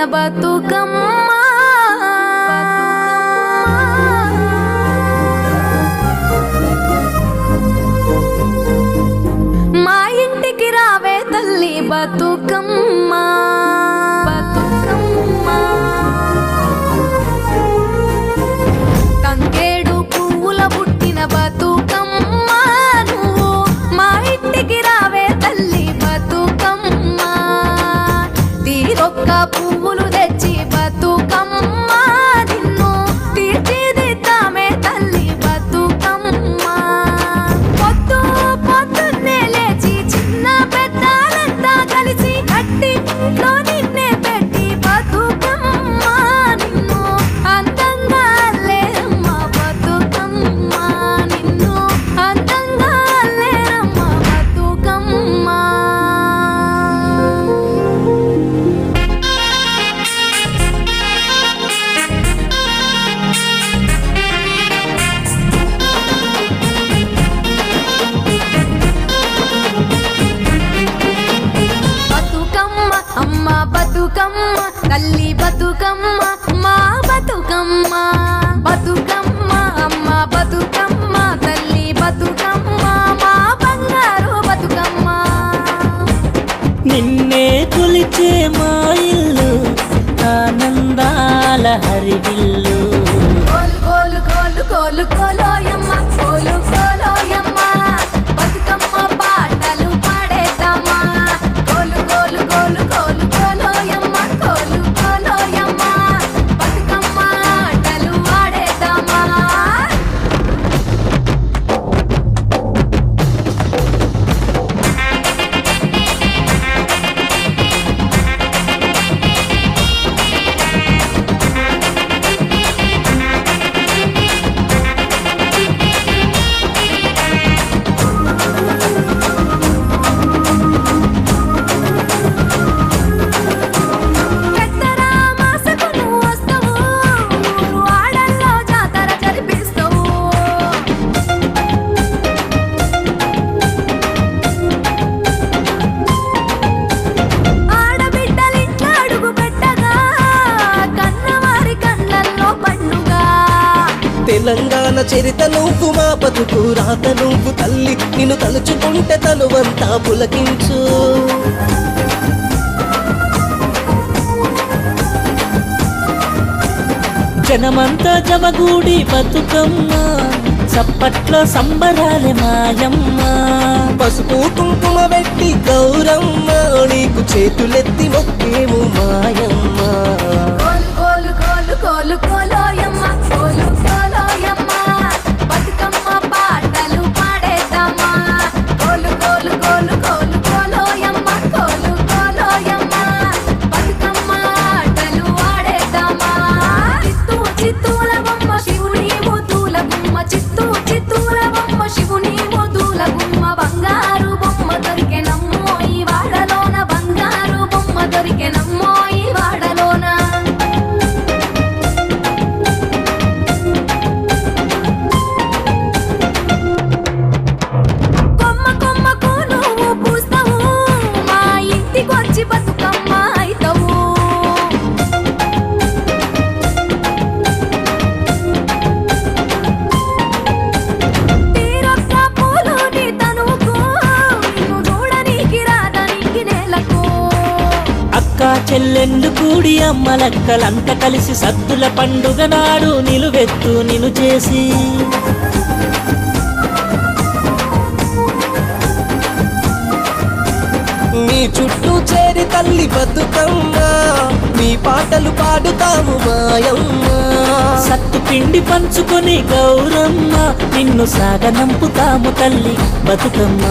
పుట్టిన బతుకమ్మ. మా ఇంటికి రావే తల్లి బతుకమ్మ. తీరొక్క పువ్వులు తల్లి బతుకమ్మ మా బతుకమ్మ. బతుకమ్మ అమ్మ బతుకమ్మ. తల్లి బతుకమ్మ మా బంగారు బతుకమ్మ. నిన్నే కొలిచే మా ఇల్లు ఆనందాల హరివిల్లు. కోలు కోలు కోలు కోలు కోలోయమ్మ తెలంగాణ చరిత నువ్వు మా బతుకు రాత నువ్వు తల్లి. నిన్ను తలుచుకుంటే తనువంతా పులకించు. జనమంతా జమగూడి బతుకమ్మ చప్పట్లో సంబరాలే మాయమ్మ. పసుపు కుంకుమ పెట్టి గౌరమ్మ నీకు చేతులెత్తి మొక్కేము మాయమ్మ. కోలు కోలు కోలు కోలు. కూడి అమ్మలక్కలంత కలిసి సద్దుల పండుగ నాడు నిలువెత్తు నిను చేసి. నీ చుట్టూ చేరి తల్లి బతుకమ్మ నీ పాటలు పాడుతాము మాయమ్మ. సత్తు పిండి పంచుకొని గౌరమ్మ నిన్ను సాగనంపుతాము తల్లి బతుకమ్మ.